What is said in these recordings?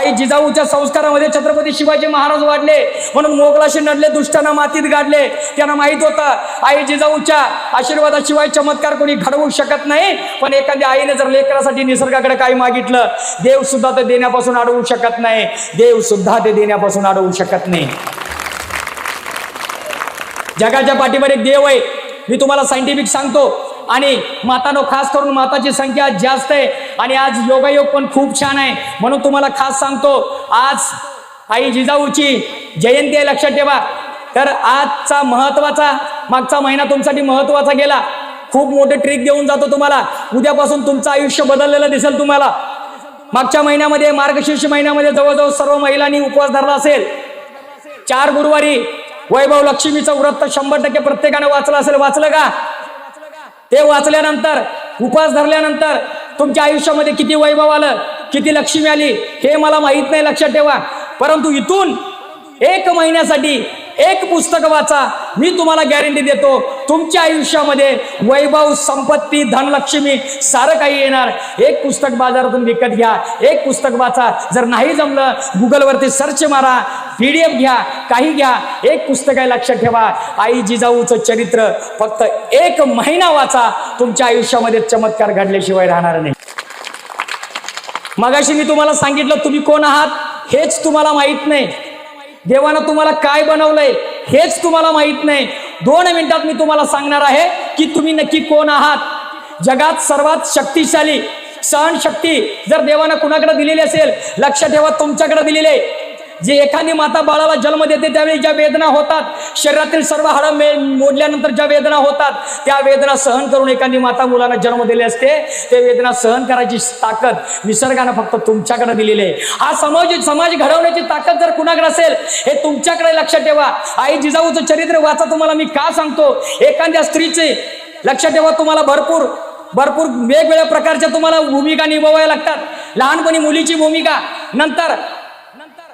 आई जिजाऊच्या संस्कारामध्ये छत्रपती शिवाजी महाराज वाढले. म्हणून मोगलाशी नडले दुष्टांना मातीत गाडले. त्यांना माहीत होतं आई जिजाऊच्या आशीर्वादाशिवाय चमत्कार कोणी घडवू शकत नाही. पण एखाद्या आईने जर लेकरासाठी निसर्गाकडे काही मागितलं देव सुद्धा ते देण्यापासून अडवू शकत नाही. देव सुद्धा ते देण्यापासून अडवू शकत नाही. जगाच्या पाठीवर एक देव आहे. मी तुम्हाला सायंटिफिक सांगतो. आणि मातानो खास करून माताची संख्या जास्त आहे. आणि आज योगायोग पण खूप छान आहे. म्हणून तुम्हाला खास सांगतो आज आई जिजाऊची जयंती आहे लक्षात ठेवा. तर आजचा महत्त्वाचा मागचा महिना तुमच्यासाठी महत्त्वाचा गेला. खूप मोठे ट्रिक देऊन जातो तुम्हाला. उद्यापासून तुमचं आयुष्य बदललेलं दिसेल तुम्हाला. मागच्या महिन्यामध्ये मार्गशीर्ष महिन्यामध्ये जवळजवळ सर्व महिलांनी उपवास धरला असेल. चार गुरुवारी वैभव लक्ष्मीचं व्रत शंभर टक्के प्रत्येकाने वाचलं असेल वाचलं का? ते वाचल्यानंतर उपवास धरल्यानंतर तुमच्या आयुष्यामध्ये किती वैभव आलं किती लक्ष्मी आली हे मला माहीत नाही लक्षात ठेवा. परंतु इथून एक महिन्यासाठी एक पुस्तक वाचा. मी तुम्हाला गॅरंटी देतो तुमच्या आयुष्यामध्ये वैभव संपत्ती धनलक्ष्मी सारं काही येणार. एक पुस्तक बाजारातून विकत घ्या. एक पुस्तक वाचा. जर नाही जमलं गुगलवरती सर्च मारा. पी डी एफ घ्या. काही घ्या. एक पुस्तक आहे लक्षात ठेवा. आई जिजाऊचं चरित्र फक्त एक महिना वाचा. तुमच्या आयुष्यामध्ये चमत्कार घडल्याशिवाय राहणार नाही. मगाशी मी तुम्हाला सांगितलं तुम्ही कोण आहात? हेच तुम्हाला माहीत नाही. देवानं तुम्हाला काय बनवलंय हेच तुम्हाला माहीत नाही. दोन मिनिटात मी तुम्हाला सांगणार आहे की तुम्ही नक्की कोण आहात. जगात सर्वात शक्तिशाली सहन शक्ती जर देवानं कुणाकडे दिलेली असेल लक्ष ठेवा तुमच्याकडे दिलेली आहे. जे एखादी माता बाळाला जन्म देते त्यावेळी ज्या वेदना होतात शरीरातील सर्व हाडं मे मोडल्यानंतर ज्या वेदना होतात त्या वेदना सहन करून एखादी माता मुलांना जन्म दिले असते ते वेदना सहन करायची ताकद निसर्गानं फक्त तुमच्याकडे दिलेली आहे. हा समाज समाज घडवण्याची ताकद जर कुणाकडे असेल हे तुमच्याकडे लक्षात ठेवा. आई जिजाऊचं चरित्र वाचा तुम्हाला मी का सांगतो? एखाद्या स्त्रीचे लक्षात ठेवा तुम्हाला भरपूर भरपूर वेगवेगळ्या प्रकारच्या तुम्हाला भूमिका निभवाव्या लागतात. लहानपणी मुलीची भूमिका नंतर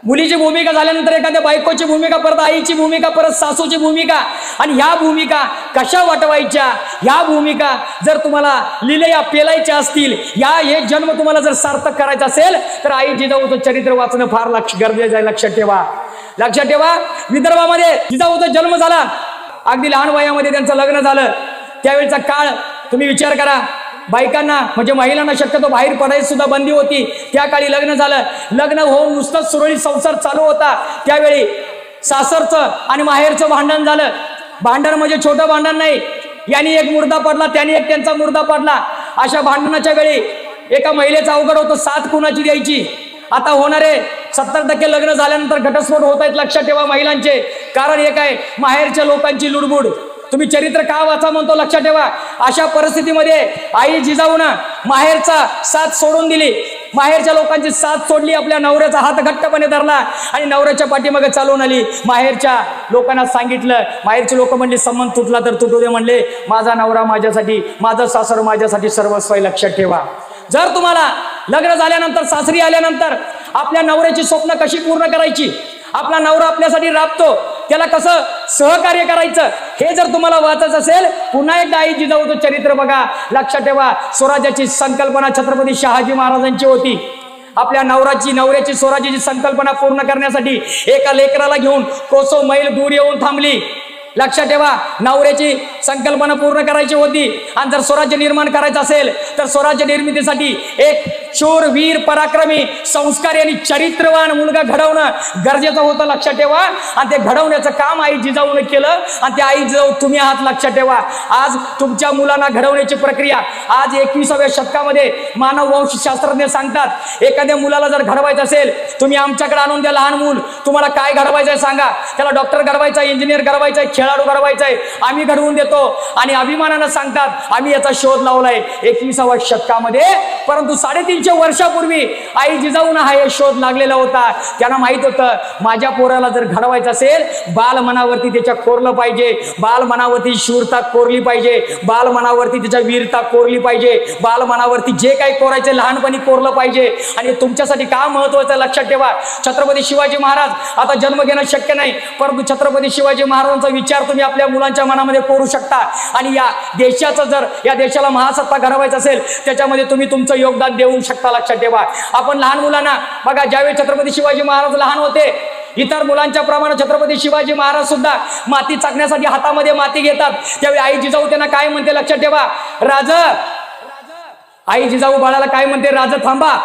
मुलीची भूमिका झाल्यानंतर एखाद्या बायकोची भूमिका परत आईची भूमिका परत सासूची भूमिका आणि ह्या भूमिका कशा वाटवायच्या? ह्या भूमिका जर तुम्हाला लिलया पेलायच्या असतील या हे जन्म तुम्हाला जर सार्थक करायचा असेल तर आई जिजाऊचं चरित्र वाचणं फार लक्ष गरजेचं आहे. लक्षात ठेवा. लक्षात ठेवा. विदर्भामध्ये जिजाऊचा जन्म झाला. अगदी लहान वयामध्ये त्यांचं लग्न झालं. त्यावेळचा काळ तुम्ही विचार करा. बायकांना म्हणजे महिलांना शक्यतो बाहेर पडायची सुद्धा बंदी होती. त्या काळी लग्न झालं. लग्न होऊन नुसतंच सुरळीत संसार चालू होता. त्यावेळी सासरचं आणि माहेरचं भांडण झालं. भांडण म्हणजे छोटं भांडण नाही. यांनी एक मुर्दा पडला त्यांनी एक त्यांचा मुर्दा पडला. अशा भांडणाच्या वेळी एका महिलेचं अवघड होतं सात कुणाची द्यायची? आता होणारे सत्तर टक्के लग्न झाल्यानंतर घटस्फोट होत आहेत लक्षात ठेवा महिलांचे. कारण एक आहे माहेरच्या लोकांची लुडबुड. तुम्ही चरित्र का वाचा म्हणतो लक्षात ठेवा. अशा परिस्थितीमध्ये आई जिजाऊन माहेरचा साथ सोडून दिली. माहेरच्या लोकांची साथ सोडली आपल्या नवऱ्याचा हात घट्टपणे धरला आणि नवऱ्याच्या पाठीमागे चालवून आली. माहेरच्या लोकांना सांगितलं माहेरचे लोक म्हणले संबंध तुटला तर तुटू दे म्हणले. माझा नवरा माझ्यासाठी माझं सासर माझ्यासाठी सर्वस्व आहे, लक्षात ठेवा. जर तुम्हाला लग्न झाल्यानंतर सासरी आल्यानंतर आपल्या नवऱ्याची स्वप्न कशी पूर्ण करायची? आपला नवरा आपल्यासाठी राबतो. त्याला कसं सहकार्य करायचं हे जर तुम्हाला वाचायचं असेल पुन्हा एकदा आई जिजाऊचं चरित्र बघा. लक्षात ठेवा स्वराज्याची संकल्पना छत्रपती शहाजी महाराजांची होती. आपल्या नवराची नवऱ्याची स्वराज्याची संकल्पना पूर्ण करण्यासाठी एका लेकराला घेऊन कोसो मैल दूर येऊन थांबली. लक्षात ठेवा नवऱ्याची संकल्पना पूर्ण करायची होती. आणि जर स्वराज्य निर्माण करायचं असेल तर स्वराज्य निर्मितीसाठी एक शूर वीर पराक्रमी संस्कारी आणि चरित्रवान मुलगा घडवणं गरजेचं होतं लक्षात ठेवा. आणि ते घडवण्याचं काम आई जिजाऊन केलं. आणि ते आई जिजाऊ तुम्ही आहात लक्षात ठेवा. आज तुमच्या मुलांना घडवण्याची प्रक्रिया आज एकविसाव्या शतकामध्ये मानव वंशशास्त्रज्ञ सांगतात एखाद्या मुलाला जर घडवायचं असेल तुम्ही आमच्याकडे आणून द्या लहान मूल. तुम्हाला काय घडवायचं आहे सांगा. त्याला डॉक्टर घडवायचा इंजिनियर घडवायचा आहे खेळाडू घडवायचा आहे. आम्ही घडवून देतो. आणि अभिमानानं सांगतात आम्ही याचा शोध लावलाय एकविसाव्या शतकामध्ये. परंतु साडेतीनशे वर्षापूर्वी आई जिजाऊन हा हे शोध लागलेला होता. त्यांना माहीत होतं माझ्या पोराला जर घडवायचं असेल बाल मनावरती त्याच्या कोरलं पाहिजे बाल मनावरती शूरता कोरली पाहिजे बाल मनावरती त्याच्या वीरता कोरली पाहिजे बाल मनावरती जे काही कोरायचं लहानपणी कोरलं पाहिजे. आणि तुमच्यासाठी का महत्वाचं लक्षात ठेवा छत्रपती शिवाजी महाराज आता जन्म घेणं शक्य नाही परंतु छत्रपती शिवाजी महाराजांचा विचार तुम्ही आपल्या मुलांच्या मनामध्ये कोरू शकता. आणि या देशाचं जर या देशाला महासत्ता घडवायचं असेल त्याच्यामध्ये तुम्ही तुमचं योगदान देऊ शकता. आवश्यकता लक्षात ठेवा. आपण लहान मुलांना बघा ज्यावेळी छत्रपती शिवाजी महाराज लहान होते इतर मुलांच्या प्रमाणे छत्रपती शिवाजी महाराज सुद्धा माती चाकण्यासाठी हातामध्ये माती घेतात. त्यावेळी आई जिजाऊ त्यांना काय म्हणते लक्षात ठेवा. राज आई जिजाऊ बाळाला काय म्हणते राज थांबा.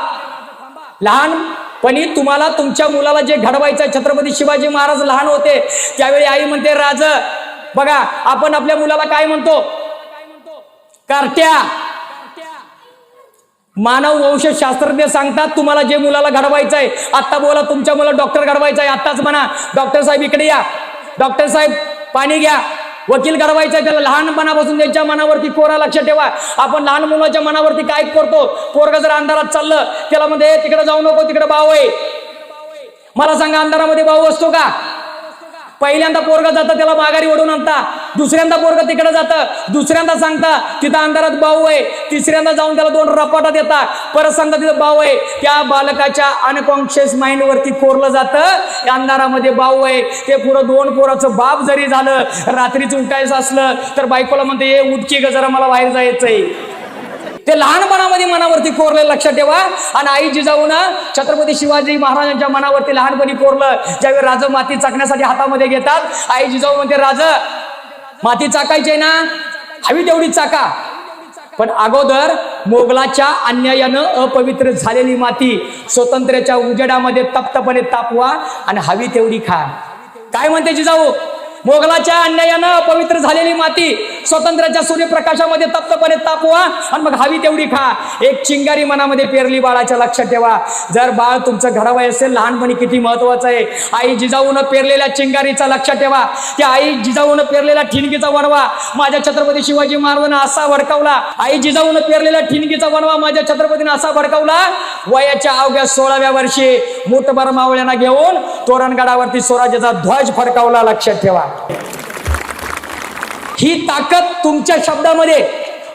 लहानपणी तुम्हाला तुमच्या मुलाला जे घडवायचं छत्रपती शिवाजी महाराज लहान होते त्यावेळी आई म्हणते राज बघा आपण आपल्या मुलाला काय म्हणतो? कार्ट्या. मानव वंश शास्त्रज्ञ सांगतात तुम्हाला जे मुलाला घडवायचं आहे आत्ता बोला तुमच्या मुला डॉक्टर घडवायचं आहे आत्ताच म्हणा. डॉक्टर साहेब इकडे या. डॉक्टर साहेब पाणी घ्या. वकील घडवायचं आहे त्याला लहानपणापासून त्यांच्या मनावरती कोरा लक्ष ठेवा. आपण लहान मुलाच्या मनावरती काय करतो? पोरग जर अंधारात चाललं त्याला मध्ये तिकडे जाऊ नको तिकडे भाऊ आहे. मला सांगा अंधारामध्ये भाऊ असतो का? पहिल्यांदा पोरग जातं त्याला माघारी ओढून आणता. दुसऱ्यांदा पोरग तिकडे जातं. दुसऱ्यांदा सांगता तिथं अंधारात भाऊ आहे. तिसऱ्यांदा जाऊन त्याला दोन रपाटा देता परत सांगता तिथं भाऊ आहे. त्या बालकाच्या अनकॉन्शियस माइंड वरती कोरलं जातं. अंधारामध्ये भाऊ आहे. ते पुढं दोन पोराचं बाप जरी झालं रात्रीच उठायचं असलं तर बायकोला म्हणते हे उठकी ग जरा मला बाहेर जायचंय. ते लहानपणामध्ये मनावरती कोरले लक्षात ठेवा. आणि आई जिजाऊन छत्रपती शिवाजी महाराजांच्या मनावरती लहानपणी कोरलं ज्यावेळी राज माती चाकण्यासाठी हातामध्ये घेतात आई जिजाऊ म्हणते राज माती चाकायचे ना हवी तेवढी चाका. पण अगोदर मोगलाच्या अन्यायानं अपवित्र झालेली माती स्वतंत्र्याच्या उजेडामध्ये तप्तपणे तापवा आणि हवी तेवढी खा. काय म्हणते जिजाऊ? मोगलाच्या अन्यायानं अपवित्र झालेली माती स्वतंत्राच्या सूर्यप्रकाशामध्ये तप्तपणे तापवा आणि मग हवी तेवढी खा. एक चिंगारी मनामध्ये पेरली बाळाच्या लक्षात ठेवा. जर बाळ तुमचं घडवाय असेल लहानपणी किती महत्वाचं आहे. आई जिजाऊनं पेरलेल्या चिंगारीचा लक्षात ठेवा. त्या आई जिजाऊनं पेरलेल्या ठिणगीचा वणवा माझ्या छत्रपती शिवाजी महाराजांना असा भडकावला. आई जिजाऊनं पेरलेल्या ठिणगीचा वणवा माझ्या छत्रपतीनं असा भडकावला. वयाच्या अवघ्या सोळाव्या वर्षी मोठभर मावळ्यांना घेऊन तोरणगडावरती स्वराज्याचा ध्वज फडकावला लक्षात ठेवा. ही ताकद तुमच्या शब्दामध्ये.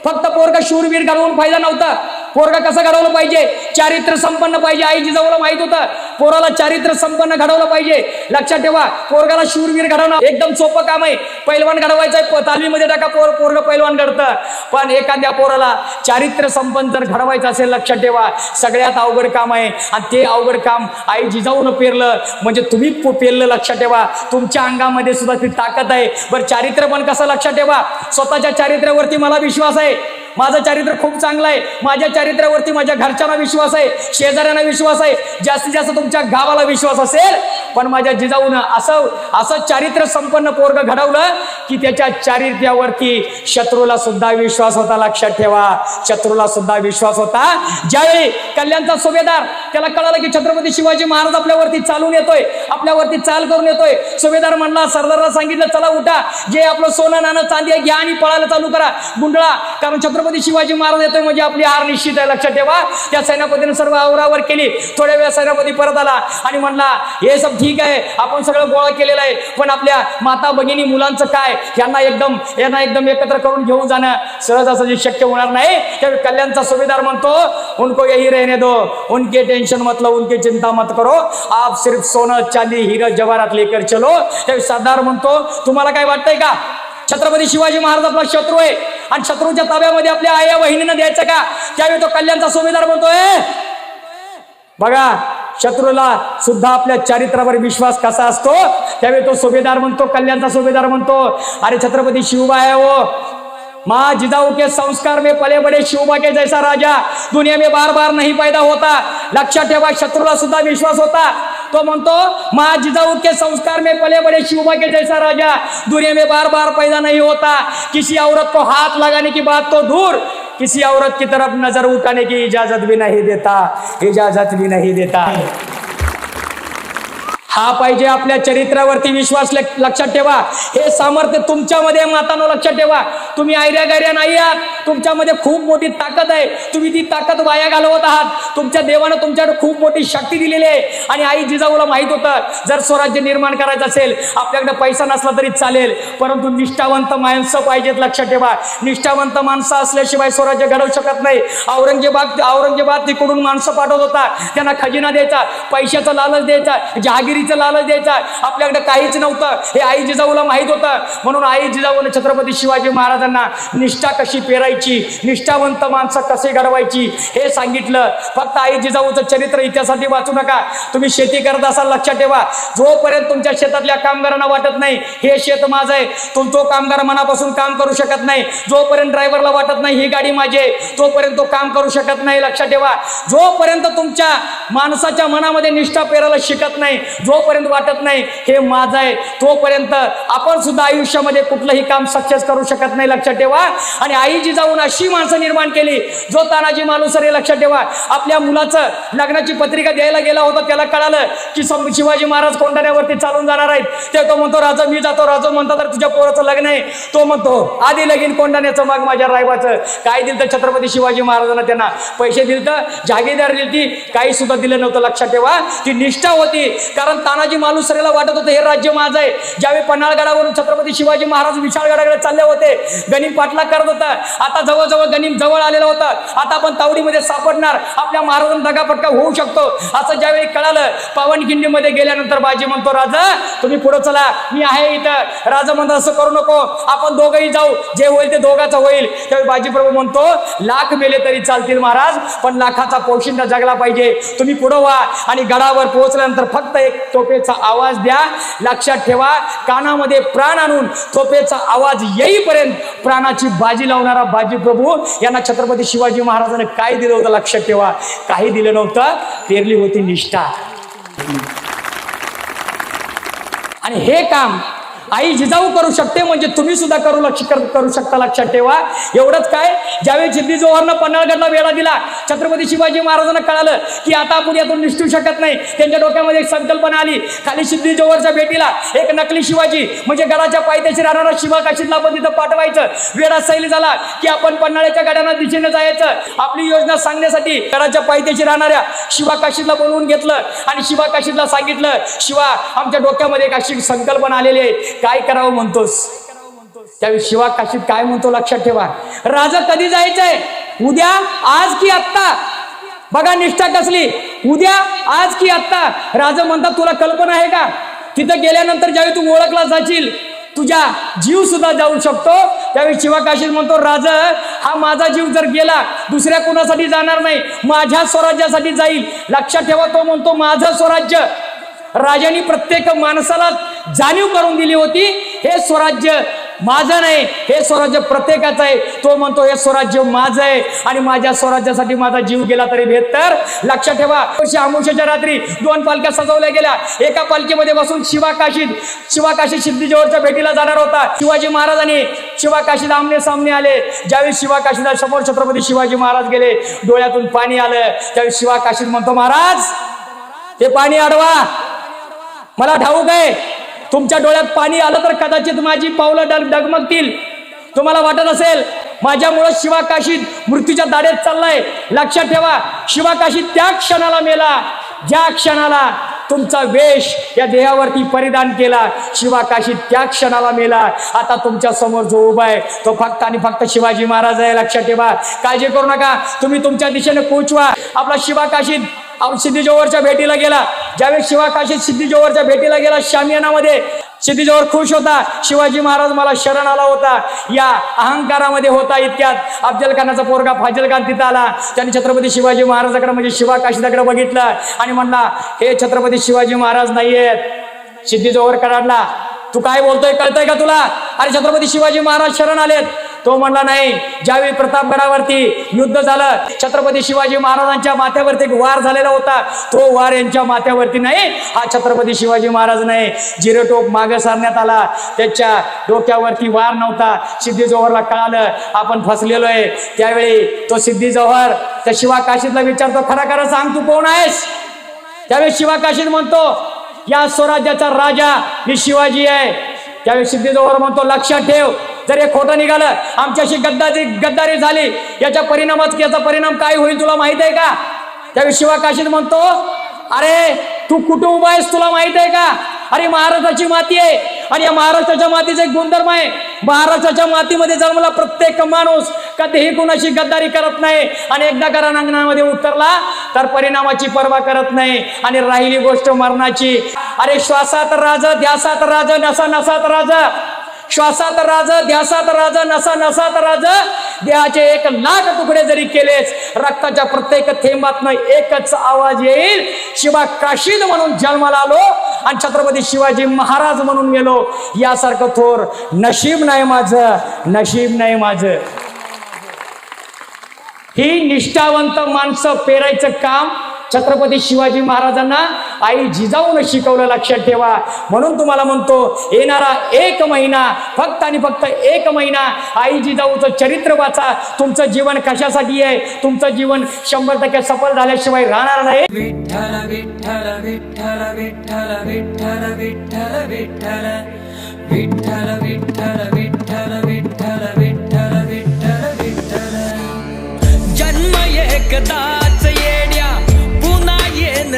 फक्त पोरगा शूरवीर घडवून फायदा नव्हता. पोरगा कसं घडवलं पाहिजे? चारित्र्य संपन्न पाहिजे. आई जिजाऊला माहीत होतं. पोराला चारित्र्य संपन्न घडवलं पाहिजे. लक्षात ठेवा पोरगाला शूरवीर घडवणं एकदम सोपं काम आहे. पैलवान घडवायचं आहे तालमीमध्ये टाका पोर पोरग पैलवान घडतं. पण एखाद्या पोराला चारित्र्य संपन्न जर घडवायचं असेल लक्षात ठेवा सगळ्यात अवघड काम आहे. आणि ते अवघड काम आई जिजाऊन पेरलं म्हणजे तुम्ही पेरलं लक्षात ठेवा. तुमच्या अंगामध्ये सुद्धा ती ताकद आहे. बरं चारित्र्य पण कसं लक्षात ठेवा? स्वतःच्या चारित्र्यावरती मला विश्वास आहे. माझं चारित्र्य खूप चांगलं आहे. माझ्या चारित्र्यावरती माझ्या घरच्यांना विश्वास आहे. शेजाऱ्यांना विश्वास आहे. जास्तीत जास्त तुमच्या गावाला विश्वास असेल पण माझ्या जिजाऊन असं असं चारित्र्य संपन्न पोरग घडवलं की त्याच्या चारित्र्यावरती शत्रूला सुद्धा विश्वास होता. लक्षात ठेवा शत्रूला सुद्धा विश्वास होता. ज्यावेळी कल्याणचा सुभेदार त्याला कळालं की छत्रपती शिवाजी महाराज आपल्यावरती चालून येतोय आपल्यावरती चाल करून येतोय. सुभेदार म्हणला सरदारला सांगितलं चला उठा. जे आपलं सोनं नाणं चांदी घ्या आणि पळायला चालू करा. गुंडळा कारण छत्रपती शिवाजी महाराज येतोय म्हणजे आपली हार निश्चित आहे. लक्षात ठेवा. त्या सेनापतीने सर्व आवरावर केली. थोड्या वेळा सेनापती परत आला आणि म्हणला हे सब ठीक आहे. आपण सगळं गोळा केलेलं आहे. पण आपल्या माता भगिनी मुलांचं काय? यांना एकदम यांना एकदम एकत्र करून घेऊन जाणं सहज असं जे शक्य होणार नाही. त्यावेळी कल्याणचा सुभेदार म्हणतो उनको यही रहने दो. उनके टेन्शन मतलब उनकी चिंता मत करो. आप सिर्फ सोनं चांदी हिरं जवाहरात लेकर चलो. त्यावेळी सरदार म्हणतो तुम्हाला काय वाटतंय का? छत्रपती शिवाजी महाराज आपला शत्रू आहे. आणि शत्रूच्या ताब्यामध्ये आपल्या आया बहिणीनं द्यायचं का? त्यावेळी तो कल्याणचा सुभेदार म्हणतोय बघा शत्रूला सुद्धा आपल्या चारित्र्यावर विश्वास कसा असतो? त्यावेळी तो सुभेदार म्हणतो कल्याणचा सुभेदार म्हणतो अरे छत्रपती शिवबा आहे हो. माँ जिजाऊ के संस्कार में पले बड़े शिवबा के जैसा राजा. दुनिया में बार बार नहीं पैदा होता. लक्षात ठेवा शत्रूला सुद्धा विश्वास होता. तो म्हणतो माँ जिजाऊ के संस्कार में पले बड़े शिवबा के जैसा राजा. दुनिया में बार बार पैदा नहीं होता. किसी औरत को हाथ लगाने की बात तो दूर. किसी औरत की तरफ नजर उठाने की इजाजत भी नहीं देता. इजाजत भी नहीं देता. हा पाहिजे आपल्या चरित्रावरती विश्वास लक्षात ठेवा. हे सामर्थ्य तुमच्यामध्ये मातानं मातानो लक्षात ठेवा. तुम्ही आयऱ्या गायऱ्या नाही आहात. तुमच्यामध्ये खूप मोठी ताकद आहे. तुम्ही ती ताकद वाया घालवत आहात. तुमच्या देवानं तुमच्याकडे खूप मोठी शक्ती दिलेली आहे. आणि आई जिजाऊला माहीत होतं जर स्वराज्य निर्माण करायचं असेल आपल्याकडे पैसा नसला तरी चालेल. परंतु निष्ठावंत माणसं पाहिजेत लक्षात ठेवा. निष्ठावंत माणसं असल्याशिवाय स्वराज्य घडवू शकत नाही. औरंगजेबाद औरंगजेबाद तिकडून माणसं पाठवत होता. त्यांना खजिना द्यायचा पैशाचा लालच द्यायचा जहागिरीचं लालच द्यायचा आपल्याकडे काहीच नव्हतं. हे आई जिजाऊला माहीत होतं. म्हणून आई जिजाऊने छत्रपती शिवाजी महाराजांना निष्ठा कशी पेरायची निष्ठावंत माणसं कसे घडवायची हे सांगितलं. फक्त आई जिजाऊचं चरित्र इतिहासाठी वाचू नका. तुम्ही शेती करत असाल लक्षात ठेवा. जोपर्यंत तुमच्या शेतातल्या कामगारांना वाटत नाही हे शेत माझं आहे तुम तो कामगार मनापासून काम करू शकत नाही. जोपर्यंत ड्रायव्हरला वाटत नाही ही गाडी माझी आहे तोपर्यंत तो काम करू शकत नाही लक्षात ठेवा. जोपर्यंत तुमच्या माणसाच्या मनामध्ये निष्ठा पेरायला शिकत नाही जो जोपर्यंत वाटत नाही हे माझं आहे तोपर्यंत आपण सुद्धा आयुष्यामध्ये कुठलंही काम सक्सेस करू शकत नाही लक्षात ठेवा. आणि आईजी जाऊन अशी माणसं निर्माण केली जो तानाजी मालुसर हे लक्षात ठेवा. आपल्या मुलाचं लग्नाची पत्रिका द्यायला गेला होता त्याला कळालं की सं- शिवाजी महाराज कोंढाण्यावरती चालून जाणार आहेत. ते तो म्हणतो राजा मी जातो. राजा म्हणता तर तुझ्या पोराचं लग्न आहे. तो म्हणतो आधी लगीन कोंढाण्याचं मग माझ्या रायबाचं. काय दिलं तर छत्रपती शिवाजी महाराजांना त्यांना? पैसे दिलं तर जागीदार दिली काही सुद्धा दिलं नव्हतं लक्षात ठेवा. ती निष्ठा होती कारण तानाजी मालुसरेला वाटत होतं हे राज्य माझं आहे. ज्यावेळी पन्हाळगडावरून छत्रपती शिवाजी महाराज विशाळगडाकडे चालले होते गणिम पाटला करत होता. आता जवळजवळ गणिम जवळ आलेला होता. आता आपण तावडीमध्ये सापडणार. आपल्या महाराजांना दगापटका होऊ शकतो. असं ज्यावेळी कळालं पावनखिंडीमध्ये गेल्यानंतर बाजी म्हणतो राजा तुम्ही पुढे चला. मी आहे इथं. राजा म्हणतो असं करू नको. आपण दोघंही जाऊ. जे होईल ते दोघाचं होईल. त्यावेळी बाजीप्रभू म्हणतो लाख मेले तरी चालतील महाराज पण लाखाचा पोशिंदा जगला पाहिजे. तुम्ही पुढं व्हा. आणि गडावर पोहोचल्यानंतर फक्त एक तोपेचा आवाज द्या. लक्षात ठेवा कानामध्ये प्राण आणून तोपेचा आवाज येईपर्यंत प्राणाची बाजी लावणारा बाजी प्रभू यांना छत्रपती शिवाजी महाराजांनी काय दिलं होतं लक्षात ठेवा. काही दिलं नव्हतं पेरली होती निष्ठा. आणि हे काम आई जिजाऊ करू शकते म्हणजे तुम्ही सुद्धा करू लक्ष कर- करू शकता लक्षात ठेवा. एवढंच काय ज्यावेळी जिद्दी जोहरनं पन्हाळगडला वेळा दिला छत्रपती शिवाजी महाराजांना कळालं की आता आपण यातून निष्ठू शकत नाही. त्यांच्या डोक्यामध्ये एक संकल्पना आली खाली सिद्धी जोहरच्या भेटीला एक नकली शिवाजी म्हणजे गडाच्या पायथ्याशी राहणारा शिवा काशीतला आपण तिथं पाठवायचं. वेळा सैल झाला की आपण पन्हाळ्याच्या गड्यांना दिशेने जायचं. आपली योजना सांगण्यासाठी गडाच्या पायथ्याशी राहणाऱ्या शिवा काशीतला बोलवून घेतलं आणि शिवा काशीतला सांगितलं शिवा आमच्या डोक्यामध्ये एक अशी संकल्पना आलेली आहे काय करावं म्हणतोस? त्यावेळी शिवा काशीत काय म्हणतो लक्षात ठेवा. राजा कधी जायचंय? उद्या आज की आत्ता? बघा निष्ठा कसली. उद्या आज की आत्ता? राजा म्हणतात तुला कल्पना आहे का? तिथं गेल्यानंतर ज्यावेळी तू ओळखला जाशील तुझा जीव सुद्धा जाऊ शकतो. त्यावेळी शिवाकाशीत म्हणतो राजा हा माझा जीव जर गेला दुसऱ्या कोणासाठी जाणार नाही? माझ्या स्वराज्यासाठी जाईल. लक्षात ठेवा तो म्हणतो माझं स्वराज्य. राजाने प्रत्येक माणसाला जाणीव करून दिली होती हे स्वराज्य माझं नाही हे स्वराज्य प्रत्येकाचं आहे. तो म्हणतो हे स्वराज्य माझं आहे आणि माझ्या स्वराज्यासाठी माझा जीव गेला तरी बेहतर लक्षात ठेवा वर्षी अमावस्येच्या रात्री दोन पालख्या सजवल्या गेल्या. एका पालखीमध्ये बसून शिवाकाशीत शिवाकाशी सिद्धीजवळच्या भेटीला जाणार होता. शिवाजी महाराजांनी शिवाकाशीला आमने सामने आले. ज्यावेळी शिवाकाशीला समोर छत्रपती शिवाजी महाराज गेले डोळ्यातून पाणी आलं. त्यावेळी शिवाकाशीत म्हणतो महाराज ते पाणी अडवा. मला ठाऊक आहे. तुमच्या डोळ्यात पाणी आलं तर कदाचित माझी पावलं डग डगमगतील. तुम्हाला वाटत असेल माझ्यामुळं शिवाकाशीत मृत्यूच्या दाढेत चाललाय. लक्षात ठेवा शिवाकाशीत त्या क्षणाला मेला ज्या क्षणाला तुमचा वेश या देहावरती परिधान केला शिवाकाशीत त्या क्षणाला मेला. आता तुमच्यासमोर जो उभा आहे तो फक्त आणि फक्त शिवाजी महाराज आहे. लक्षात ठेवा काळजी करू नका. तुम्ही तुमच्या दिशेने पोचवा. आपला शिवाकाशीत आपण सिद्धीजोवरच्या भेटीला गेला. ज्यावेळी शिवाकाशीत सिद्धीजोवरच्या भेटीला गेला शामियानामध्ये सिद्धीजोवर खुश होता. शिवाजी महाराज मला शरण आला होता. या अहंकारामध्ये होता इतक्यात. अफजल खानाचा पोरगा फाजल खान तिथं आला. त्याने छत्रपती शिवाजी महाराजाकडे म्हणजे शिवा काशीदाकडे बघितलं आणि म्हणला हे छत्रपती शिवाजी महाराज नाहीयेत. सिद्धीजोवर कराडला तू काय बोलतोय? कळतंय का तुला? अरे छत्रपती शिवाजी महाराज शरण आलेत. तो म्हणला नाही. ज्यावेळी प्रतापगडावरती युद्ध झालं छत्रपती शिवाजी महाराजांच्या माथ्यावरती एक वार झालेला होता तो वार यांच्या माथ्यावरती नाही. हा छत्रपती शिवाजी महाराज नाही. जिरेटोप मागे सारण्यात आला. त्याच्या डोक्यावरती वार नव्हता. सिद्धी जोहरला कळालं आपण फसलेलो आहे त्यावेळी तो सिद्धी जोहर त्या शिवा काशीतला विचारतो खरा खरं सांग तू कोण आहेस? त्यावेळी शिवा काशीत म्हणतो या स्वराज्याचा राजा ही शिवाजी आहे. त्यावेळी सिद्धीजवळ म्हणतो लक्षात ठेव जर हे खोटं निघालं आमच्याशी गद्दारी गद्दारी झाली याच्या परिणामात याचा परिणाम काय होईल तुला माहीत आहे का? त्यावेळी शिवा काशीत म्हणतो अरे तू कुठं उभा आहेस तुला माहीत आहे का? अरे महाराष्ट्राची माती आहे आणि या महाराष्ट्राच्या मातीचा एक गुणधर्म आहे. महाराष्ट्राच्या मातीमध्ये जन्मला प्रत्येक माणूस कधीही कुणाशी गद्दारी करत नाही आणि एकदा का रणांगणामध्ये उतरला तर परिणामाची पर्वा करत नाही आणि राहिली गोष्ट मरणाची. अरे श्वासात राज ध्यासात राज नसा नसात राज. श्वासात राज ध्यासात राज नसा नसात राज. देहाचे एक लाख तुकडे जरी केलेच रक्ताच्या प्रत्येक थेंबातनं एकच आवाज येईल. शिवा काशीद म्हणून जन्माला आलो आणि छत्रपती शिवाजी महाराज म्हणून गेलो. यासारखं थोर नशीब नाही माझं नशीब नाही माझं. ही निष्ठावंत माणसं पेरायचं काम छत्रपती शिवाजी महाराजांना आई जिजाऊन शिकवलं लक्षात ठेवा म्हणून तुम्हाला म्हणतो येणारा एक महिना फक्त आणि फक्त एक महिना आई जिजाऊचं चरित्र वाचा तुमचं जीवन कशासाठी आहे तुमचं जीवन शंभर टक्के सफल झाल्याशिवाय राहणार नाही विठ्ठल विठ्ठल विठ्ठल विठ्ठल विठ्ठल विठ्ठल विठ्ठल विठ्ठल विठ्ठल विठ्ठल विठ्ठल विठ्ठल विठ्ठल विठ्ठल जन्म एकदा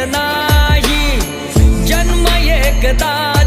नाही. जन्म एकदा